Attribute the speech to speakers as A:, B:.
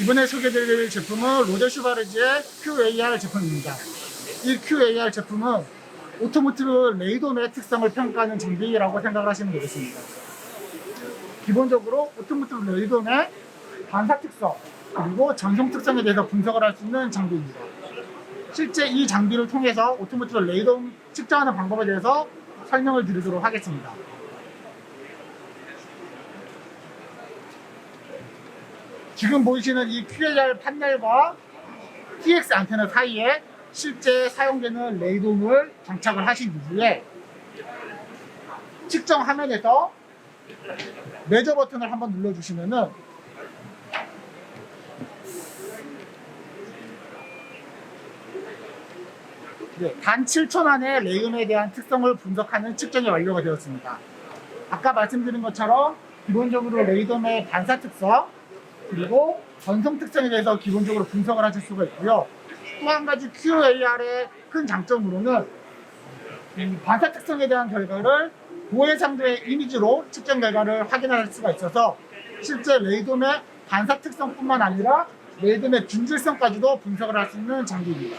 A: 이번에 소개드릴 제품은 로제 슈바르지의 QAR 제품입니다. 이 QAR 제품은 오토모티브 레이돔의 특성을 평가하는 장비라고 생각을 하시면 되겠습니다. 기본적으로 오토모티브 레이돔의 반사 특성 그리고 전송 특성에 대해서 분석을 할 수 있는 장비입니다. 실제 이 장비를 통해서 오토모티브 레이돔 측정하는 방법에 대해서 설명을 드리도록 하겠습니다. 지금 보이시는 이 QAR 판넬과 TX 안테나 사이에 실제 사용되는 레이돔을 장착을 하신 이후에 측정 화면에서 매저 버튼을 한번 눌러주시면은 네, 단 7초 안에 레이돔에 대한 특성을 분석하는 측정이 완료가 되었습니다. 아까 말씀드린 것처럼 기본적으로 레이돔의 반사 특성 그리고 전송 특성에 대해서 기본적으로 분석을 하실 수가 있고요. 또 한 가지 QAR의 큰 장점으로는 이 반사 특성에 대한 결과를 고해 상도의 이미지로 측정 결과를 확인할 수가 있어서 실제 레이돔의 반사 특성뿐만 아니라 레이돔의 균질성까지도 분석을 할 수 있는 장비입니다.